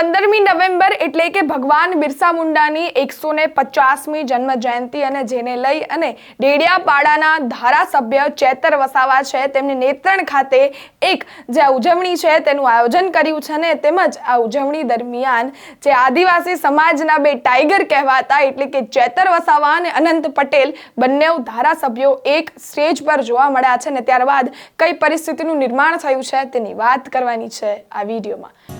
પંદરમી નવેમ્બર એટલે કે ભગવાન બિરસા મુંડાની એકસો ને પચાસમી જન્મ જયંતિ અને જેને લઈ અને ડેડિયાપાડાના ધારાસભ્ય ચેતર વસાવા છે, તેમની નેત્રણ ખાતે એક જે ઉજવણી છે, તેનું આયોજન કર્યું છે ને તેમજ આ ઉજવણી દરમિયાન જે આદિવાસી સમાજના બે ટાઈગર કહેવાતા એટલે કે ચેતર વસાવા અને અનંત પટેલ બંને ધારાસભ્યો એક સ્ટેજ પર જોવા મળ્યા છે ને ત્યારબાદ કઈ પરિસ્થિતિનું નિર્માણ થયું છે તેની વાત કરવાની છે આ વિડીયોમાં.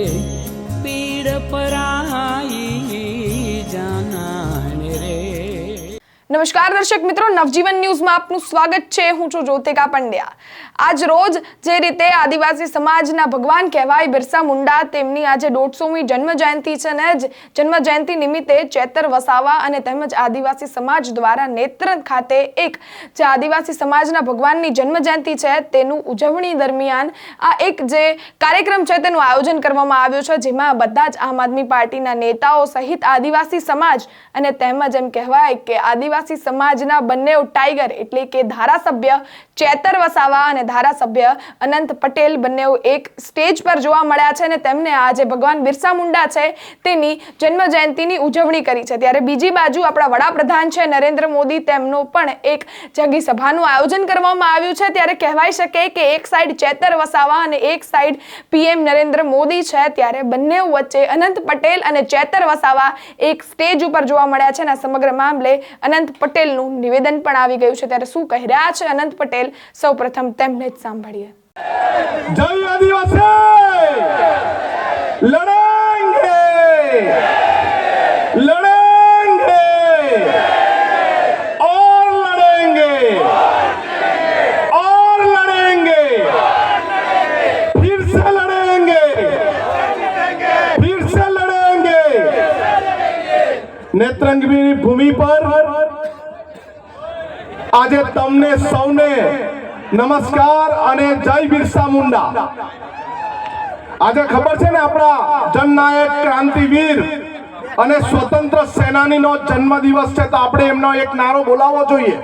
નમસ્કાર દર્શક મિત્રો, નવજીવન ન્યૂઝમાં આપનું સ્વાગત છે. હું છું જ્યોતિકા પંડ્યા. આજ રોજ જે રીતે આદિવાસી સમાજના ભગવાન કહેવાય બિરસા મુંડા, તેમની આજે દોઢસોમી જન્મ જયંતિ છે ને જ જન્મ જયંતિ નિમિત્તે ચેતર વસાવા અને તેમજ આદિવાસી સમાજ દ્વારા નેત્ર ખાતે એક જે આદિવાસી સમાજના ભગવાનની જન્મ જયંતિ છે તેનું ઉજવણી દરમિયાન આ એક જે કાર્યક્રમ છે તેનું આયોજન કરવામાં આવ્યું છે, જેમાં બધા જ આમ આદમી પાર્ટીના નેતાઓ સહિત આદિવાસી સમાજ અને તેમજ એમ કહેવાય કે આદિવાસી સમાજના બંને ટાઈગર એટલે કે ધારાસભ્ય ચેતર વસાવા અને ધારાસભ્ય અનંત પટેલ બંને એક સ્ટેજ પર જોવા મળ્યા છે અને તેમને આજે ભગવાન બિરસા મુંડા છે તેની જન્મ જયંતિની ઉજવણી કરી છે. ત્યારે બીજી બાજુ આપણા વડાપ્રધાન છે નરેન્દ્ર મોદી, તેમનો પણ એક જંગી સભાનું આયોજન કરવામાં આવ્યું છે. ત્યારે કહેવાય શકે કે એક સાઈડ ચેતર વસાવા અને એક સાઈડ પીએમ નરેન્દ્ર મોદી છે. ત્યારે બંને વચ્ચે અનંત પટેલ અને ચેતર વસાવા એક સ્ટેજ ઉપર જોવા મળ્યા છે અને સમગ્ર મામલે અનંત પટેલનું નિવેદન પણ આવી ગયું છે ત્યારે શું કહી રહ્યા છે અનંત પટેલ સૌપ્રથમ તેમને જ સાંભળીએ जय आदिवासी लड़ेंगे लड़ेंगे और लड़ेंगे और लड़ेंगे फिर से लड़ेंगे फिर से लड़ेंगे નેત્રંગની ભૂમિ પર આજે તમને સૌને નમસ્કાર અને જય બિરસા મુંડા. આજે ખબર છે ને આપણા જનનાયક ક્રાંતિવીર અને સ્વતંત્ર સેનાનીનો જન્મદિવસ છે તો આપણે એમનો એક નારો બોલાવવો જોઈએ.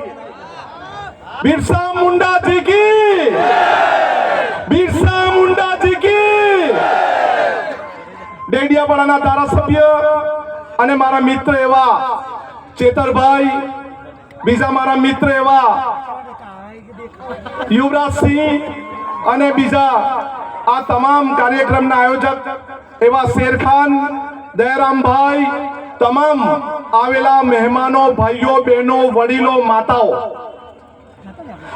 બિરસા મુંડાજી કી! બિરસા મુંડાજી કી! ડેડિયાપાડાના ધારાસભ્ય અને મારા મિત્ર એવા ચેતરભાઈ બીજા મારા મિત્ર એવા યુવરાજસિંહ અને બીજા આ તમામ કાર્યક્રમના આયોજક એવા શેરખાન, દયારામભાઈ, તમામ આવેલા મહેમાનો, ભાઈઓ, બહેનો, વડીલો, માતાઓ.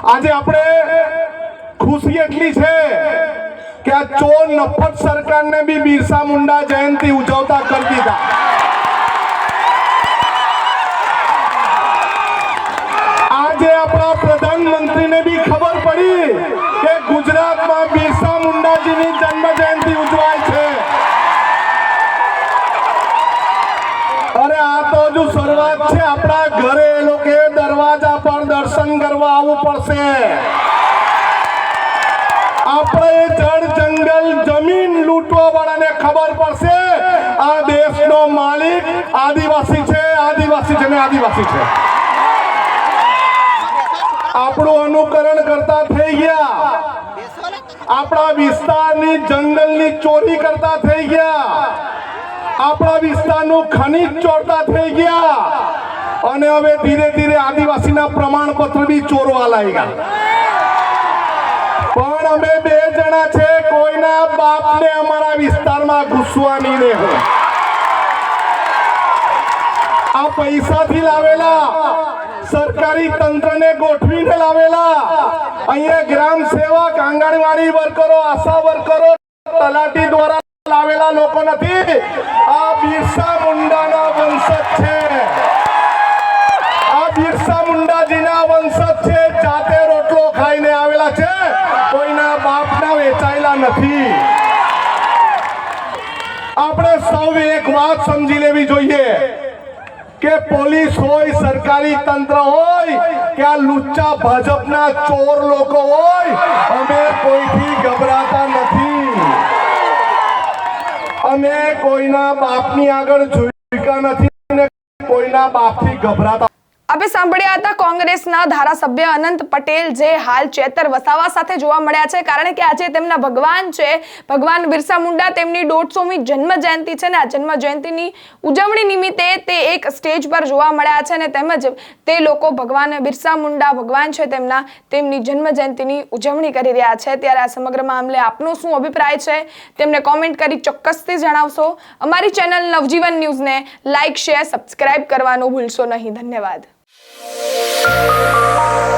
આજે આપણે ખુશી એટલી છે કે આ ચોર નફત સરકારને બી બિરસા મુંડા જયંતિ ઉજવતા કરી દીધા. પડશે આપણે જળ જંગલ જમીન લૂંટવા વાળાને ખબર પડશે. આ દેશનો માલિક આદિવાસી છે આદિવાસી છે ને આદિવાસી છે. આપણું અનુકરણ કરતા થઈ ગયા. આપણા વિસ્તારની જંગલની ચોરી કરતા થઈ ગયા. આપણા વિસ્તારનું ખનીજ ચોરતા થઈ ગયા. અને હવે ધીરે ધીરે આદિવાસીના પ્રમાણપત્ર બી ચોરવા લાગ્યા. પણ અમે બે જણા છે, કોઈના બાપને અમારા વિસ્તારમાં ઘૂસવા નહીં દેવો આ પૈસાથી લાવેલા, સરકારી તંત્રને ગોઠવીને લાવેલા, અહીંયા ગ્રામ સેવક, આંગણવાડી વર્કરો, આશા વર્કરો, તલાટી દ્વારા લાવેલા લોકો નથી. આ બિરસા મુંડાના વંશજ છે. વંશજ છે જાતે રોટલો ખાઈને આવેલા છે. કોઈના બાપના વેચાયેલા નથી. આપણે સૌ એક વાત સમજી લેવી જોઈએ કે પોલીસ હોય, સરકારી તંત્ર હોય, કે આ લુચ્ચા ભાજપના ચોર લોકો હોય, અમે કોઈથી ગભરાતા નથી. અમે કોઈના બાપની આગળ ઝૂક્યા નથી ને કોઈના બાપથી ગભરાતા આપણે સાંભળ્યા હતા કોંગ્રેસના ધારાસભ્ય અનંત પટેલ જે હાલ ચેતર વસાવા સાથે જોવા મળ્યા છે. કારણ કે આજે તેમના ભગવાન છે, ભગવાન બિરસા મુંડા તેમની દોઢસોમી જન્મ જયંતિ છે ને આ જન્મ જયંતિની ઉજવણી નિમિત્તે તે એક સ્ટેજ પર જોવા મળ્યા છે ને તેમજ તે લોકો ભગવાન બિરસા મુંડા, ભગવાન છે તેમના, તેમની જન્મ જયંતિની ઉજવણી કરી રહ્યા છે. ત્યારે આ સમગ્ર મામલે આપનો શું અભિપ્રાય છે? તેમને કોમેન્ટ કરી ચોક્કસથી જણાવશો. અમારી ચેનલ નવજીવન ન્યૂઝને લાઇક શેર, સબસ્ક્રાઇબ કરવાનું ભૂલશો નહીં. ધન્યવાદ. Música